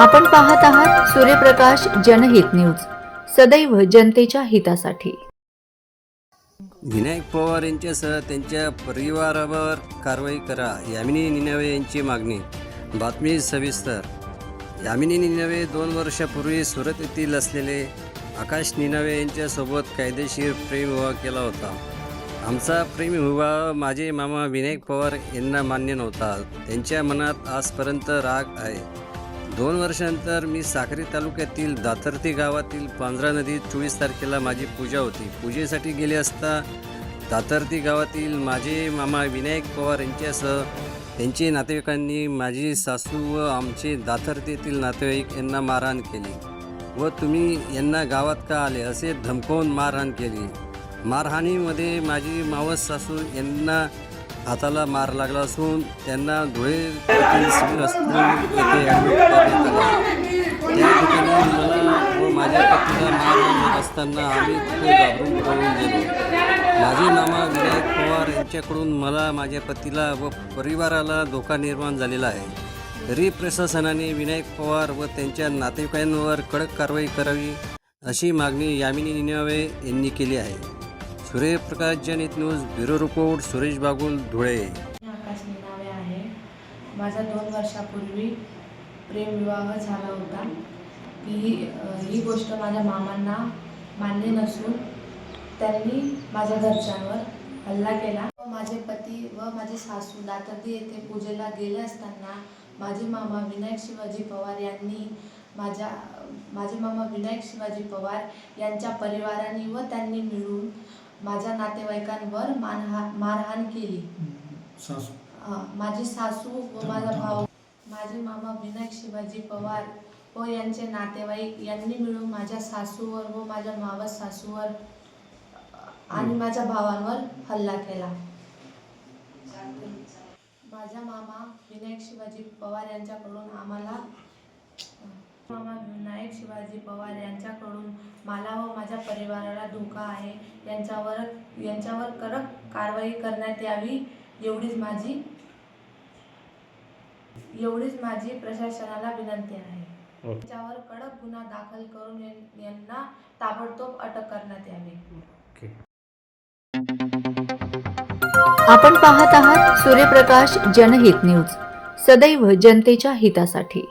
आपण पाहत आहात सूर्यप्रकाश जनहित न्यूज. सदैव जनतेच्या हितासाठी. विनायक पवार यांच्यासह त्यांच्या परिवारावर कारवाई करा यामिनी निनवे यांची मागणी. बातमी सविस्तर. यामिनी निनवे दोन वर्षापूर्वी सुरत येथील असलेले आकाश निनावे यांच्यासोबत कायदेशीर प्रेमविवाह केला होता. आमचा प्रेमविवाह माझे मामा विनायक पवार यांना मान्य नव्हता. त्यांच्या मनात आजपर्यंत राग आहे. दोन वर्षानंतर मी साखरी तालुक्यातील दातर्ती गावातील पांजरा नदीत चोवीस तारखेला माझी पूजा होती. पूजेसाठी गेले असता दातर्ती गावातील माझे मामा विनायक पवार यांच्यासह त्यांचे नातेवाईकांनी माझी सासू व आमचे दातर्तीतील नातेवाईक यांना मारहाण केली व तुम्ही यांना गावात का आले असे धमकावून मारहाण केली. मारहाणीमध्ये माझी मावस सासू यांना हाताला मार लागला असून त्यांना धुळे सिव्हिल हॉस्पिटल येथे ॲडमिट करण्यात आले. त्या ठिकाणी मला व माझ्या पत्नीला मार लागत असताना आम्ही तिथे घाबरून पळून गेलो. माझे मामा विनायक पवार यांच्याकडून मला माझ्या पतीला व परिवाराला धोका निर्माण झालेला आहे. तरी प्रशासनाने विनायक पवार व त्यांच्या नातेवाईकांवर कडक कारवाई करावी अशी मागणी यामिनी निनावे यांनी केली आहे. सूर्यप्रकाश जनित news bureau report Suresh Bagul Dhule. Akash Ninave आहे. माझा दोन वर्षापूर्वी प्रेम विवाह झाला होता. ही ही गोष्ट माझ्या मामांना मान्य नसून त्यांनी माझ्या घरच्यांवर हल्ला केला. व माझे पती व माझे सासू दातर्दी येथे पूजेला गेले असताना माझे मामा विनायक शिवाजी पवार यांनी माझ्या माझे मामा विनायक शिवाजी पवार यांच्या परिवाराने व त्यांनी मिळून माझ्या नातेवाईकांवर मानहा मारहाण केली. सासू. माझी सासू व माझा भाऊ माझे मामा विनायक शिवाजी पवार व यांचे नातेवाईक यांनी मिळून माझ्या सासूवर व माझ्या मावस सासूवर आणि माझ्या भावांवर हल्ला केला. माझा मामा विनायक शिवाजी पवार यांच्याकडून आम्हाला मामा विनायक शिवाजी पवार यांच्याकडून मला व माझ्या परिवाराला धोका आहे. यांच्यावर यांच्यावर कडक कारवाई करण्यात यावी एवढीच माझी एवढीच माझी प्रशासनाला विनंती आहे. त्यांच्यावर कडक गुन्हा दाखल करून यांना ताबडतोब अटक करण्यात यावी. आपण पाहत आहात सूर्यप्रकाश जनहित न्यूज. सदैव जनतेच्या हितासाठी.